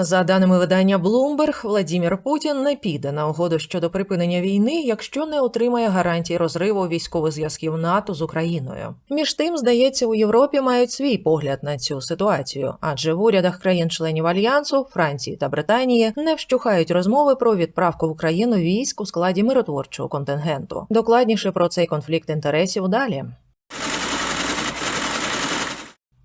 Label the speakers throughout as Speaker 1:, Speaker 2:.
Speaker 1: За даними видання Bloomberg, Владімір Путін не піде на угоду щодо припинення війни, якщо не отримає гарантій розриву військових зв'язків НАТО з Україною. Між тим, здається, у Європі мають свій погляд на цю ситуацію, адже в урядах країн-членів альянсу Франції та Британії не вщухають розмови про відправку в Україну військ у складі миротворчого контингенту. Докладніше про цей конфлікт інтересів далі.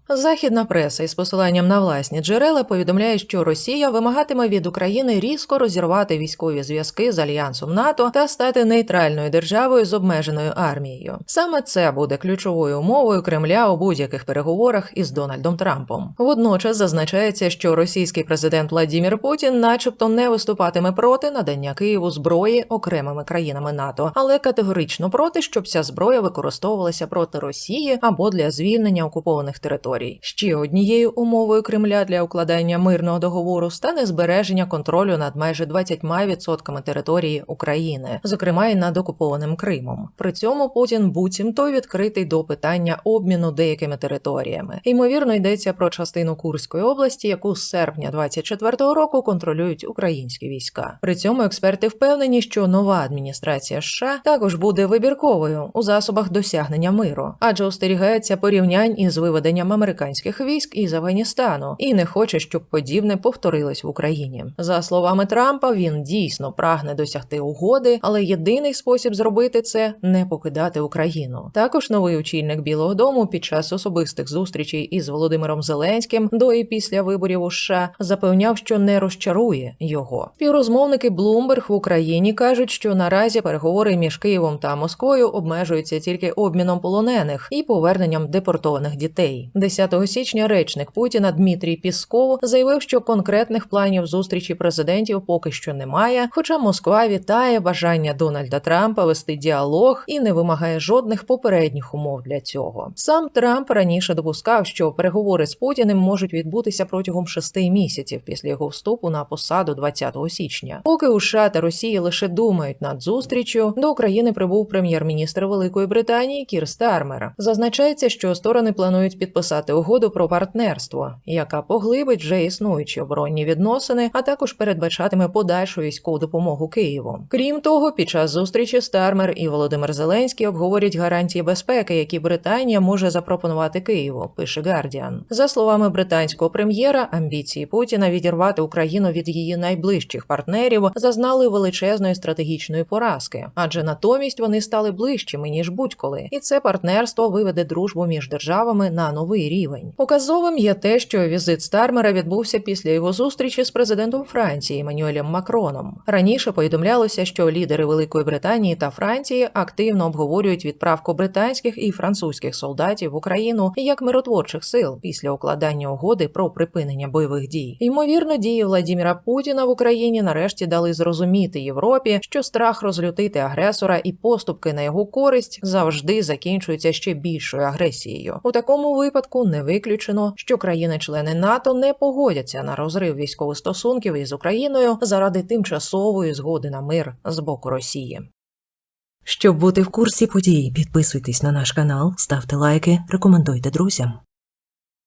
Speaker 1: Західна преса із посиланням на власні джерела повідомляє, що Росія вимагатиме від України різко розірвати військові зв'язки з альянсом НАТО та стати нейтральною державою з обмеженою армією. Саме це буде ключовою умовою Кремля у будь-яких переговорах із Дональдом Трампом. Водночас зазначається, що російський президент Владімір Путін, начебто, не виступатиме проти надання Києву зброї окремими країнами НАТО, але категорично проти, щоб ця зброя використовувалася проти Росії або для звільнення окупованих територій. Ще однією умовою Кремля для укладання мирного договору стане збереження контролю над майже 20% території України, зокрема й над окупованим Кримом. При цьому Путін буцімто відкритий до питання обміну деякими територіями. Ймовірно, йдеться про частину Курської області, яку з серпня 24-го року контролюють українські війська. При цьому експерти впевнені, що нова адміністрація США також буде вибірковою у засобах досягнення миру, адже остерігається порівнянь із виведенням американських військ із Афганістану і не хоче, щоб подібне повторилось в Україні. За словами Трампа, він дійсно прагне досягти угоди, але єдиний спосіб зробити це не покидати Україну. Також новий очільник Білого Дому під час особистих зустрічей із Володимиром Зеленським до і після виборів у США запевняв, що не розчарує його. Співрозмовники Bloomberg в Україні кажуть, що наразі переговори між Києвом та Москвою обмежуються тільки обміном полонених і поверненням депортованих дітей. 10 січня речник Путіна Дмитрій Пісков заявив, що конкретних планів зустрічі президентів поки що немає. Хоча Москва вітає бажання Дональда Трампа вести діалог і не вимагає жодних попередніх умов для цього. Сам Трамп раніше допускав, що переговори з Путіним можуть відбутися протягом шести місяців після його вступу на посаду 20 січня. Поки у США та Росії лише думають над зустрічю, до України прибув прем'єр-міністр Великої Британії Кір Стармер. Зазначається, що сторони планують підписати угоду про партнерство, яка поглибить вже існуючі оборонні відносини, а також передбачатиме подальшу військову допомогу Києву. Крім того, під час зустрічі Стармер і Володимир Зеленський обговорять гарантії безпеки, які Британія може запропонувати Києву. Пише Гардіан. За словами британського прем'єра, амбіції Путіна відірвати Україну від її найближчих партнерів зазнали величезної стратегічної поразки, адже натомість вони стали ближчими ніж будь-коли, і це партнерство виведе дружбу між державами на новий рівень. Показовим є те, що візит Стармера відбувся після його зустрічі з президентом Франції Еммануелем Макроном. Раніше повідомлялося, що лідери Великої Британії та Франції активно обговорюють відправку британських і французьких солдатів в Україну як миротворчих сил після укладання угоди про припинення бойових дій. Ймовірно, дії Владіміра Путіна в Україні нарешті дали зрозуміти Європі, що страх розлютити агресора і поступки на його користь завжди закінчуються ще більшою агресією. У такому випадку не виключено, що країни-члени НАТО не погодяться на розрив військових стосунків із Україною заради тимчасової згоди на мир з боку Росії. Щоб бути в курсі подій, підписуйтесь на наш канал, ставте лайки, рекомендуйте друзям.